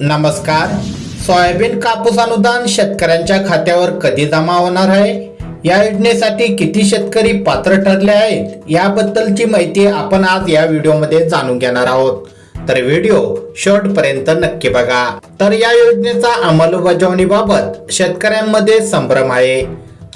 नमस्कार. सोयाबीन कापूस अनुदान शेतकऱ्यांच्या खात्यावर कधी जमा होणार आहे? या योजनेसाठी किती शेतकरी पात्र ठरले आहेत? याबद्दलची माहिती आपण आज या व्हिडिओमध्ये जाणून घेणार आहोत. तर व्हिडिओ शेवटपर्यंत नक्की बघा. तर या योजनेचा अंमलबजावणीबाबत शेतकऱ्यांमध्ये संभ्रम आहे.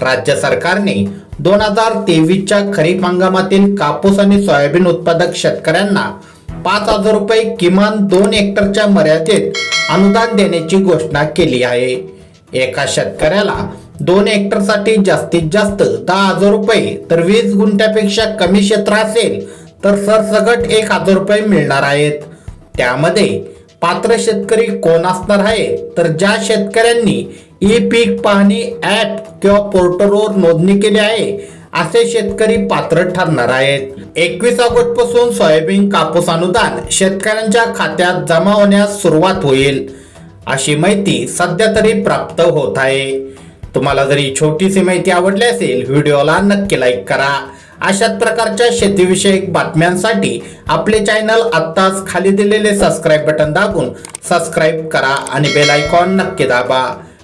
राज्य सरकारने दोन हजार तेवीसच्या खरीप हंगामातील कापूस आणि सोयाबीन उत्पादक शेतकऱ्यांना पाच हजार रुपये किमान दोन हेक्टरच्या मर्यादेत अनुदान देण्याची घोषणा केली आहे. एका शेतकऱ्याला दोन हेक्टरसाठी जास्तीत जास्त दहा हजार रुपये तर वीस गुंठ्यापेक्षा कमी क्षेत्र असेल तर सरसकट एक हजार रुपये मिळणार आहेत. त्यामध्ये पात्र शेतकरी कोण असणार आहे? तर ज्या शेतकऱ्यांनी ई पीक पाहणी ऍप किंवा पोर्टलवर नोंदणी केली आहे असे शेतकरी पात्र ठरणार आहेत. एकवीस ऑगस्टपासून सोयाबीन कापूस अनुदान शेतकऱ्यांच्या खात्यात जमा होण्यास सुरुवात होईल अशी माहिती सध्या तरी प्राप्त होत आहे. तुम्हाला जरी छोटीशी माहिती आवडली असेल व्हिडिओला नक्की लाईक करा. अशाच प्रकारच्या शेतीविषयक बातम्यांसाठी आपले चॅनल आत्ताच खाली दिलेले सबस्क्राईब बटन दाबून सबस्क्राईब करा आणि बेल आयकॉन नक्की दाबा.